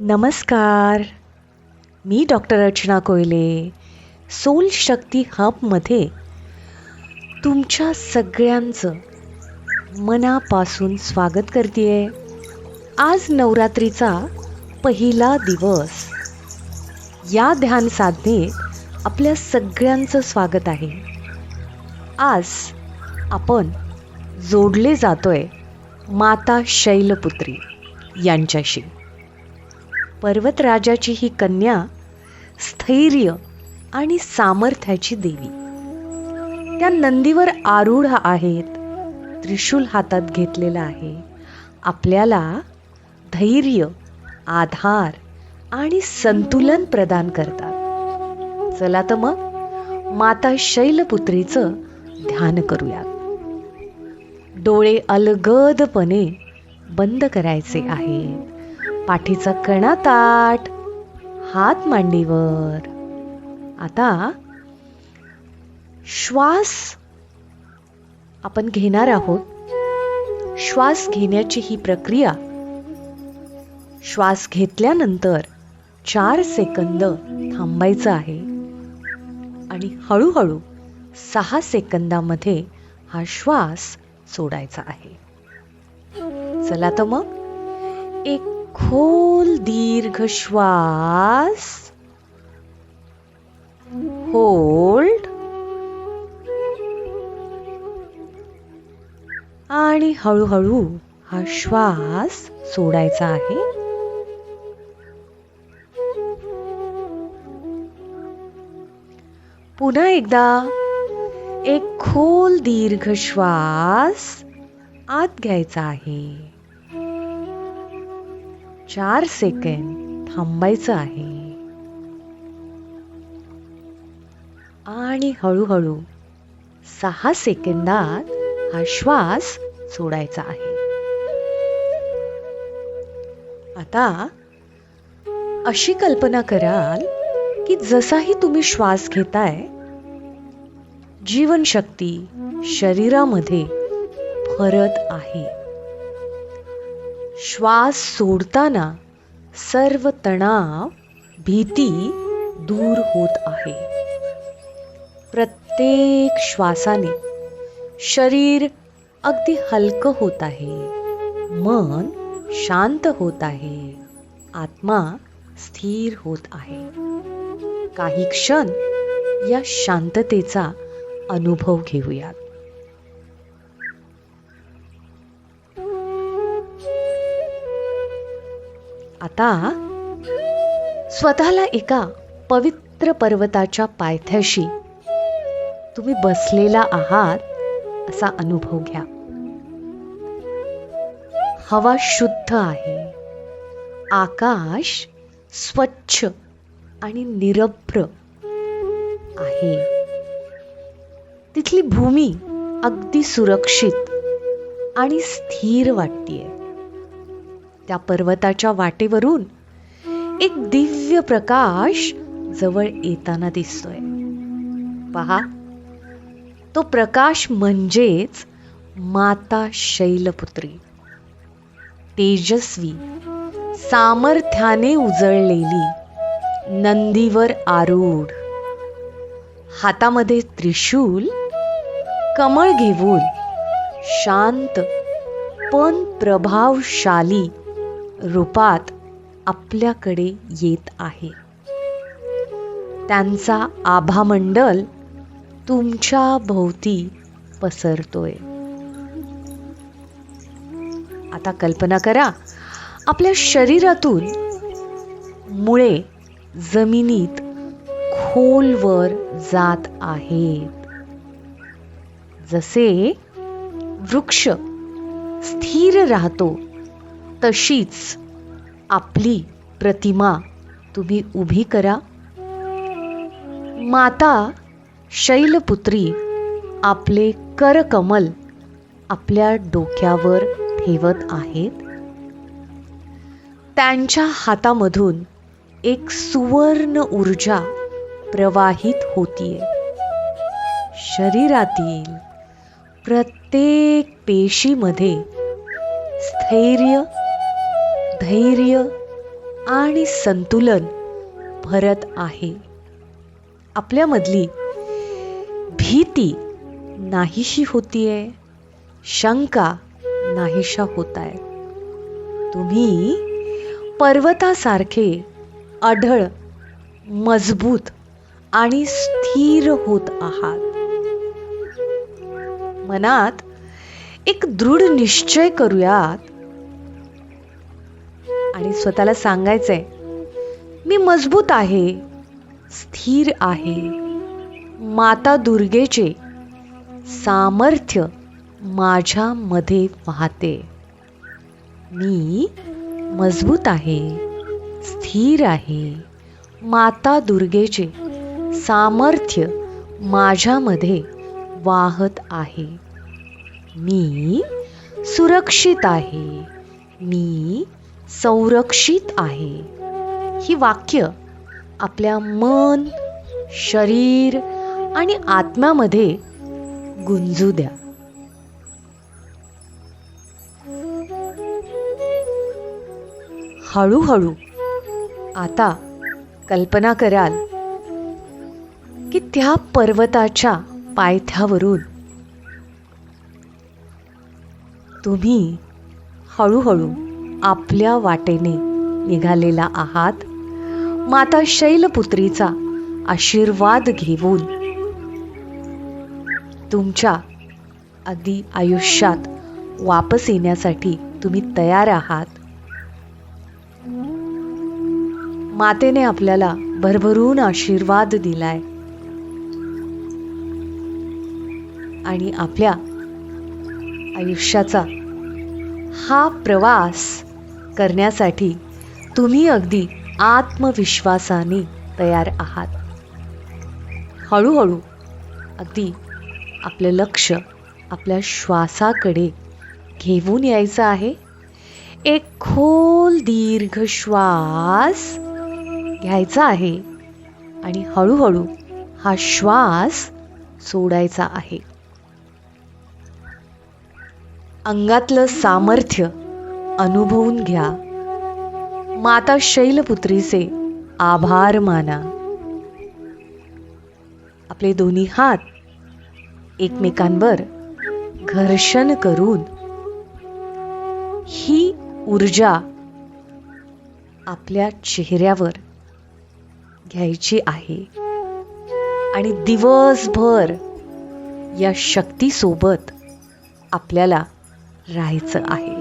नमस्कार. मी डॉक्टर अर्चना कोयले सोल शक्ती हबमध्ये तुमच्या सगळ्यांचं मनापासून स्वागत करते आज नवरात्रीचा पहिला दिवस. या ध्यान साधनेत आपल्या सगळ्यांचं स्वागत आहे. आज आपण जोडले जातोय माता शैलपुत्री यांच्याशी. पर्वतराजाची ही कन्या स्थैर्य आणि सामर्थ्याची देवी. त्या नंदीवर आरूढ आहेत त्रिशूल हातात घेतलेला आहे. आपल्याला धैर्य आधार आणि संतुलन प्रदान करतात. चला तर मग माता शैलपुत्रीचं ध्यान करूयात. डोळे अलगदपणे बंद करायचे आहेत. पाठीचा कणा ताट हात मांडीवर. आता श्वास आपण घेणार आहोत. श्वास घेण्याची ही प्रक्रिया श्वास घेतल्यानंतर चार सेकंद थांबायचं आहे. आणि हळूहळू सहा सेकंदामध्ये हा श्वास सोडायचा आहे. चला तर मग एक खोल दीर्घ श्वास. होल्ड आणि हळूहळू हा श्वास सोडायचा आहे. पुन्हा एकदा एक खोल दीर्घ श्वास आत घ्यायचा आहे. चार सेकंड थांबायचं आहे. आणि हळूहळू सहा सेकंदात हा श्वास सोडायचा आहे. आता अशी कल्पना कराल की जसाही तुम्ही श्वास घेताय जीवनशक्ती शरीरामध्ये फरत आहे. श्वास सोडताना सर्व तणाव भीती दूर होत आहे. प्रत्येक श्वासाने शरीर अगदी हलकं होत आहे. मन शांत होत आहे. आत्मा स्थिर होत आहे. काही क्षण या शांततेचा अनुभव घेऊयात. आता स्वतःला एका पवित्र पर्वताच्या पायथ्याशी तुम्ही बसलेला आहात असा अनुभव घ्या. हवा शुद्ध आहे. आकाश स्वच्छ आणि निरभ्र आहे. तिथली भूमी अगदी सुरक्षित आणि स्थिर वाटतीये. त्या पर्वताच्या वाटेवरून एक दिव्य प्रकाश जवळ येताना दिसतोय. पहा तो प्रकाश म्हणजेच माता शैलपुत्री. तेजस्वी सामर्थ्याने उजळलेली नंदीवर आरूढ. हातामध्ये त्रिशूल कमळ घेऊन शांत पण प्रभावशाली रूपात आपल्याकडे येत आहे. त्यांचा आभामंडल तुमच्या भोवती पसरतोय. आता कल्पना करा आपल्या शरीरातून मुळे जमिनीत खोलवर जात आहेत. जसे वृक्ष स्थिर राहतो तशीच आपली प्रतिमा तुम्ही उभी करा. माता शैलपुत्री आपले करकमल आपल्या डोक्यावर ठेवत आहेत. त्यांच्या हातामधून एक सुवर्ण ऊर्जा प्रवाहित होतीये. शरीरातील प्रत्येक पेशीमध्ये स्थैर्य धैर्य आणि संतुलन भरत आहे. आपल्यामधली भीती नाहीशी होतीये शंका नाहीशा होत आहे तुम्ही पर्वतासारखे अढळ मजबूत आणि स्थिर होत आहात. मनात एक दृढ निश्चय करूयात आणि स्वतःला सांगायचं आहे मी मजबूत आहे स्थिर आहे. माता दुर्गेचे सामर्थ्य माझ्यामध्ये वाहते. मी मजबूत आहे स्थिर आहे. माता दुर्गेचे सामर्थ्य माझ्यामध्ये वाहत आहे. मी सुरक्षित आहे. मी संरक्षित आहे. ही वाक्य आपल्या मन शरीर आणि आत्म्यामध्ये गुंजू द्या. हळूहळू आता कल्पना कराल की त्या पर्वताच्या पायथ्यावरून तुम्ही हळूहळू आपल्या वाटेने निघालेला आहात. माता शैलपुत्रीचा आशीर्वाद घेऊन तुमच्या अगदी आयुष्यात वापस येण्यासाठी तुम्ही तयार आहात. मातेने आपल्याला भरभरून आशीर्वाद दिलाय. आणि आपल्या आयुष्याचा हा प्रवास करण्यासाठी तुम्ही अगदी आत्मविश्वासाने तयार आहात. हळूहळू अगदी आपलं लक्ष आपल्या श्वासाकडे घेऊन यायचं आहे. एक खोल दीर्घ श्वास घ्यायचा आहे आणि हळूहळू हा श्वास सोडायचा आहे. अंगातलं सामर्थ्य अनुभवून घ्या. माता शैलपुत्रीचे आभार माना. आपले दोन्ही हात एकमेकांवर घर्षण करून ही ऊर्जा आपल्या चेहऱ्यावर घ्यायची आहे. आणि दिवसभर या शक्तीसोबत आपल्याला राहायचं आहे.